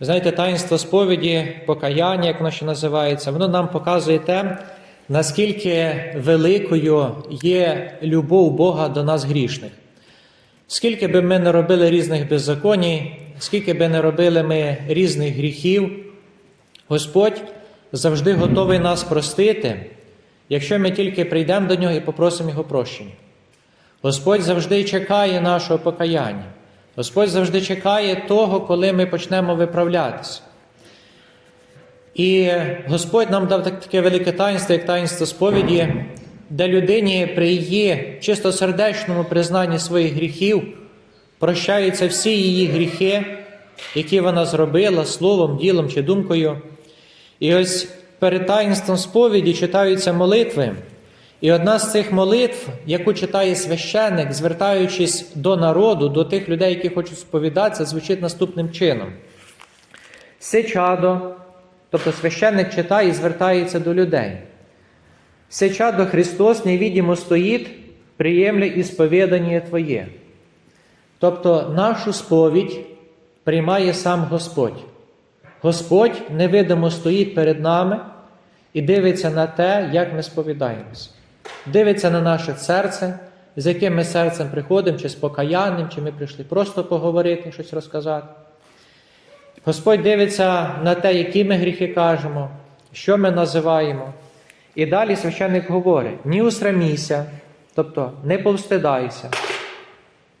Знаєте, таїнство сповіді, покаяння, як воно ще називається, воно нам показує те, наскільки великою є любов Бога до нас грішних. Скільки би ми не робили різних беззаконій, скільки би не робили ми різних гріхів, Господь завжди готовий нас простити, якщо ми тільки прийдемо до Нього і попросимо Його прощення. Господь завжди чекає нашого покаяння. Господь завжди чекає того, коли ми почнемо виправлятися. І Господь нам дав таке велике таїнство, як таїнство сповіді, де людині при її чистосердечному признанні своїх гріхів прощаються всі її гріхи, які вона зробила словом, ділом чи думкою. І ось перед таїнством сповіді читаються молитви. І одна з цих молитв, яку читає священник, звертаючись до народу, до тих людей, які хочуть сповідатися, звучить наступним чином. Се чадо, тобто священник читає і звертається до людей. Се чадо Христос невидимо стоїть, приємля ісповідання Твоє. Тобто нашу сповідь приймає сам Господь. Господь невидимо стоїть перед нами і дивиться на те, як ми сповідаємося. Дивиться на наше серце, з яким ми серцем приходимо, чи з покаянним, чи ми прийшли просто поговорити, щось розказати. Господь дивиться на те, які ми гріхи кажемо, що ми називаємо. І далі священник говорить: ні усрамійся, тобто не повстидайся,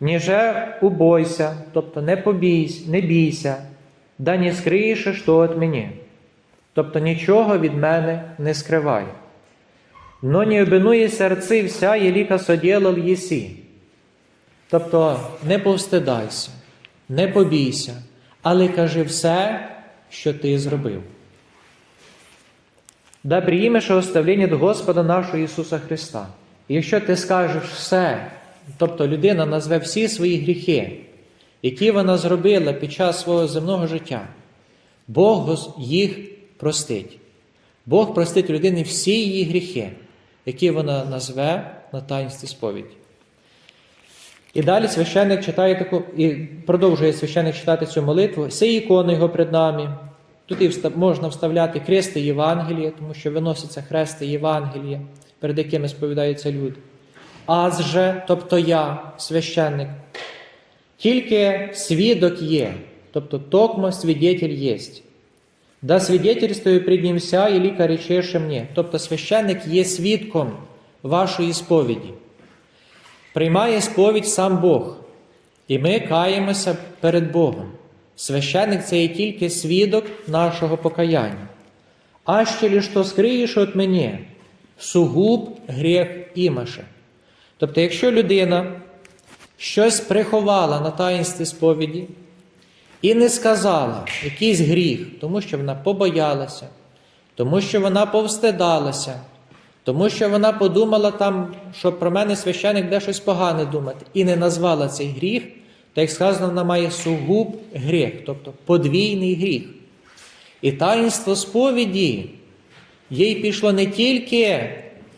ніже убойся, тобто не побійся, не бійся, да не скриєш, що від мені. Тобто нічого від мене не скривай. Но не обинує серці вся єліка соділов єсі. Тобто не повстидайся, не побійся, але кажи все, що ти зробив. Да приймеш оставлення до Господа нашого Ісуса Христа. І якщо ти скажеш все, тобто людина назве всі свої гріхи, які вона зробила під час свого земного життя, Бог їх простить. Бог простить людині всі її гріхи, які вона назве на таїнстві сповіді. І далі священник читає таку, і продовжує священник читати цю молитву. Це ікона його перед нами. Тут і можна вставляти хрести Євангелія, тому що виносяться хрести Євангелія, перед якими сповідаються люди. Аз же, тобто я, священник, тільки свідок є, тобто токмо свідетель єсть. Да свідетельствую пред ним вся ліка речеше мені. Тобто священник є свідком вашої сповіді. Приймає сповідь сам Бог, і ми каємося перед Богом. Священник це є тільки свідок нашого покаяння. А ще лиш то скриєш от мені, сугуб гріх імаше. Тобто, якщо людина щось приховала на таїнстві сповіді і не сказала якийсь гріх, тому що вона побоялася, тому що вона повстидалася, тому що вона подумала там, що про мене священик де щось погане думати, і не назвала цей гріх, то як сказано, вона має сугуб гріх, тобто подвійний гріх. І таїнство сповіді їй пішло не тільки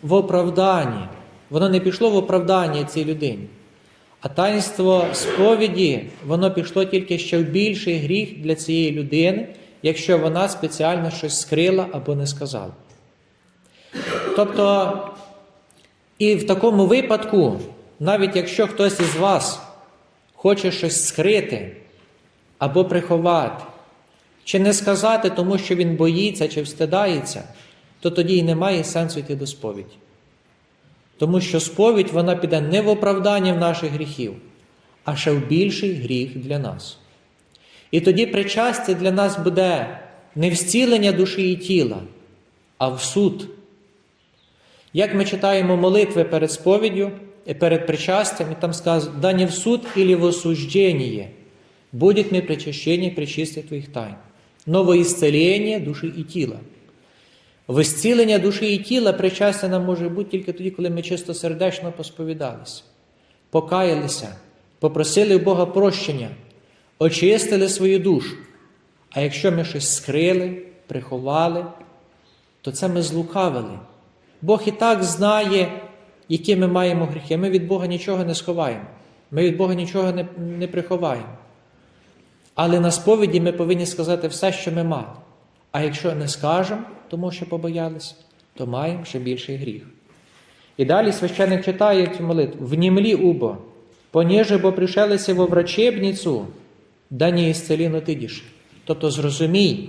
в оправданні, воно не пішло в оправдання цій людині. А таїнство сповіді, воно пішло тільки ще в більший гріх для цієї людини, якщо вона спеціально щось скрила або не сказала. Тобто, і в такому випадку, навіть якщо хтось із вас хоче щось скрити або приховати, чи не сказати, тому що він боїться чи встидається, то тоді й немає сенсу йти до сповіді. Тому що сповідь вона піде не в оправдання наших гріхів, а ще в більший гріх для нас. І тоді причастя для нас буде не в зцілення душі і тіла, а в суд. Як ми читаємо молитви перед сповіддю, і перед причастям, і там сказано, да не в суд или в осуждение, будет мне причащение причистых твоїх тайн, но во исцеление душі і тіла. В зцілення душі і тіла причастя нам може бути тільки тоді, коли ми чистосердечно посповідалися, покаялися, попросили у Бога прощення, очистили свою душу. А якщо ми щось скрили, приховали, то це ми злукавили. Бог і так знає, які ми маємо гріхи. Ми від Бога нічого не сховаємо. Ми від Бога нічого не, не приховаємо. Але на сповіді ми повинні сказати все, що ми мали. А якщо не скажемо, тому що побоялися, то маємо ще більший гріх. І далі священник читає цю молитву: «Внімлі убо, поніже бо пришелися во врачебницю, да не ісцеліно тидіш. Тобто зрозумій,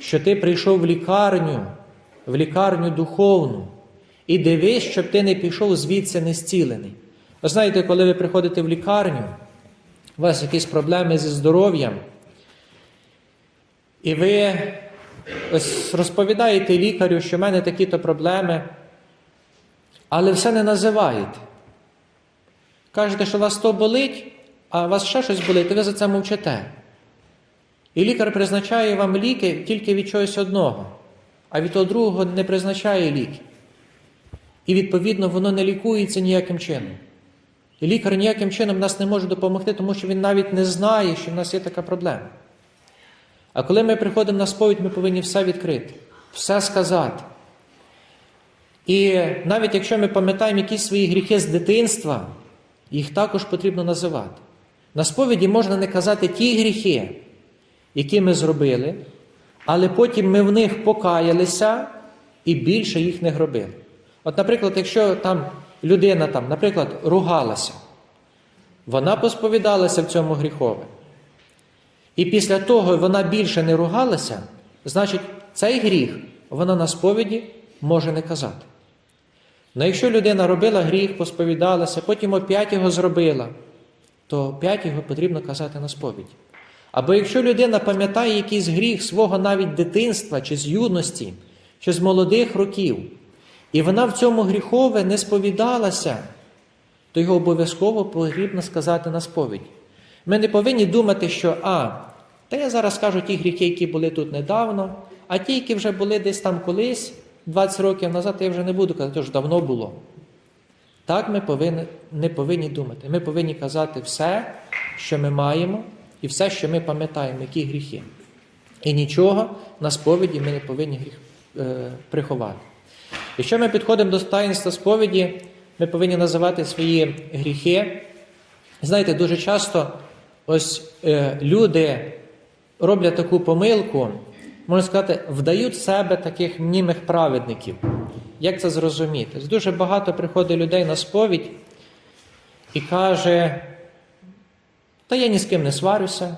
що ти прийшов в лікарню, в лікарню духовну, і дивись, щоб ти не пішов звідси не зцілений. Ви знаєте, коли ви приходите в лікарню, у вас якісь проблеми зі здоров'ям, і ви ось розповідаєте лікарю, що в мене такі-то проблеми, але все не називаєте. Кажете, що вас то болить, а у вас ще щось болить, і ви за це мовчите. І лікар призначає вам ліки тільки від чогось одного, а від того другого не призначає ліки. І відповідно воно не лікується ніяким чином. І лікар ніяким чином нас не може допомогти, тому що він навіть не знає, що в нас є така проблема. А коли ми приходимо на сповідь, ми повинні все відкрити, все сказати. І навіть якщо ми пам'ятаємо якісь свої гріхи з дитинства, їх також потрібно називати. На сповіді можна не казати ті гріхи, які ми зробили, але потім ми в них покаялися і більше їх не робили. От, наприклад, якщо там людина, там, наприклад, ругалася, вона посповідалася в цьому гріхове. І після того вона більше не ругалася, значить, цей гріх вона на сповіді може не казати. Ну якщо людина робила гріх, посповідалася, потім опять його зробила, то опять його потрібно казати на сповіді. Або якщо людина пам'ятає якийсь гріх свого навіть дитинства, чи з юності, чи з молодих років, і вона в цьому гріхове не сповідалася, то його обов'язково потрібно сказати на сповідь. Ми не повинні думати, що а, та я зараз скажу ті гріхи, які були тут недавно, а ті, які вже були десь там колись, 20 років назад, я вже не буду казати, ж давно було. Так ми повинні, не повинні думати. Ми повинні казати все, що ми маємо, і все, що ми пам'ятаємо, які гріхи. І нічого на сповіді ми не повинні гріх, е, приховати. Якщо ми підходимо до таїнства сповіді, ми повинні називати свої гріхи. Знаєте, дуже часто ось е, люди роблять таку помилку, можна сказати, вдають себе таких мнімих праведників. Як це зрозуміти? Дуже багато приходить людей на сповідь і каже, та я ні з ким не сварюся,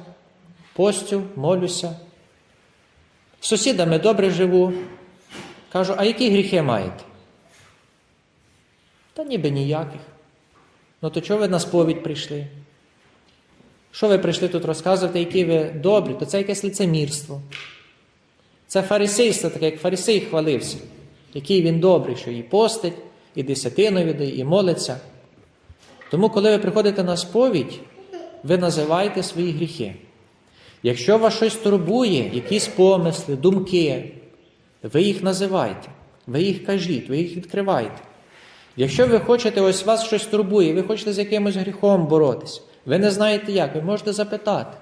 постю, молюся. З сусідами добре живу. Кажу, а які гріхи маєте? Та ніби ніяких. Ну то чого ви на сповідь прийшли? Що ви прийшли тут розказувати, які ви добрі, то це якесь лицемірство. Це фарисейство, таке, як фарисей хвалився, який він добрий, що і постить, і десятину віддає, і молиться. Тому, коли ви приходите на сповідь, ви називаєте свої гріхи. Якщо вас щось турбує, якісь помисли, думки, ви їх називаєте, ви їх кажіть, ви їх відкриваєте. Якщо ви хочете, ось вас щось турбує, ви хочете з якимось гріхом боротися, ви не знаєте як, ви можете запитати,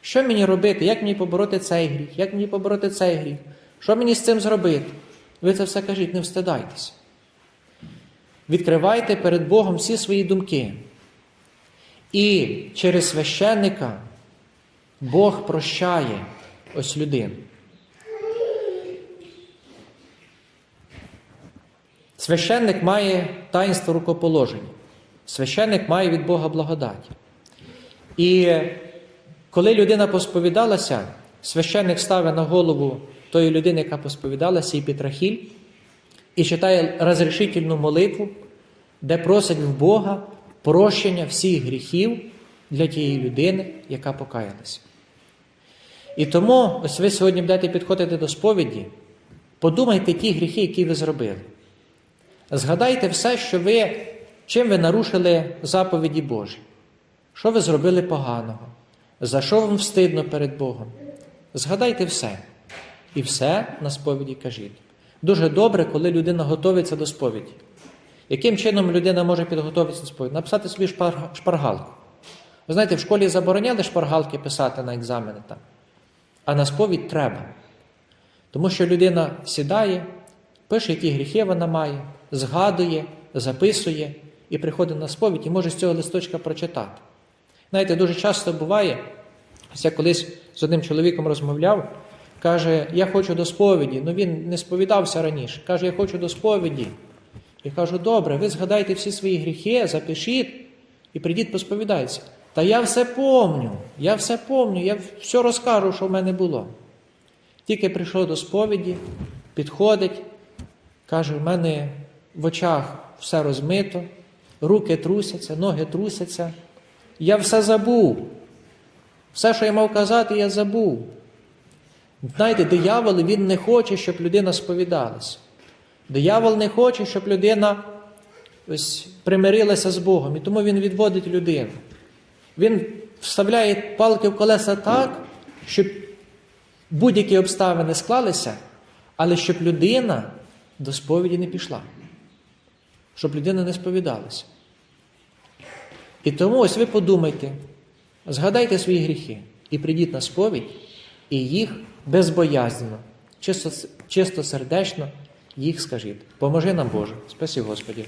що мені робити, як мені побороти цей гріх, як мені побороти цей гріх, що мені з цим зробити? Ви це все кажіть, не встидайтеся. Відкривайте перед Богом всі свої думки. І через священника Бог прощає ось людину. Священник має таїнство рукоположення. Священник має від Бога благодать. І коли людина посповідалася, священник ставить на голову тої людини, яка посповідалася, і пітрахіль, і читає розрішительну молитву, де просить в Бога прощення всіх гріхів для тієї людини, яка покаялася. І тому, ось ви сьогодні будете підходити до сповіді, подумайте ті гріхи, які ви зробили. Згадайте все, що ви, чим ви нарушили заповіді Божі, що ви зробили поганого, за що вам встидно перед Богом. Згадайте все. І все на сповіді кажіть. Дуже добре, коли людина готується до сповіді. Яким чином людина може підготуватися до сповіді? Написати собі шпаргалку. Ви знаєте, в школі забороняли шпаргалки писати на екзамени там, а на сповідь треба. Тому що людина сідає, пише, які гріхи вона має, згадує, записує і приходить на сповідь і може з цього листочка прочитати. Знаєте, дуже часто буває, Я колись з одним чоловіком розмовляв, каже, я хочу до сповіді. Ну він не сповідався раніше. Каже, я хочу до сповіді. Я кажу, добре, ви згадайте всі свої гріхи, запишіть і прийдіть посповідайтеся. Та я все помню, я все помню, я все розкажу, що в мене було. Тільки прийшов до сповіді, підходить, каже, в мене в очах все розмито, руки трусяться, ноги трусяться. Я все забув. Все, що я мав казати, я забув. Знаєте, диявол він не хоче, щоб людина сповідалася. Диявол не хоче, щоб людина ось, примирилася з Богом, і тому він відводить людину. Він вставляє палки в колеса так, щоб будь-які обставини склалися, але щоб людина до сповіді не пішла, щоб людина не сповідалася. І тому ось ви подумайте, згадайте свої гріхи і прийдіть на сповідь, і їх безбоязненно, чисто, чисто сердечно їх скажіть. Поможи нам Боже. Спасі Господі.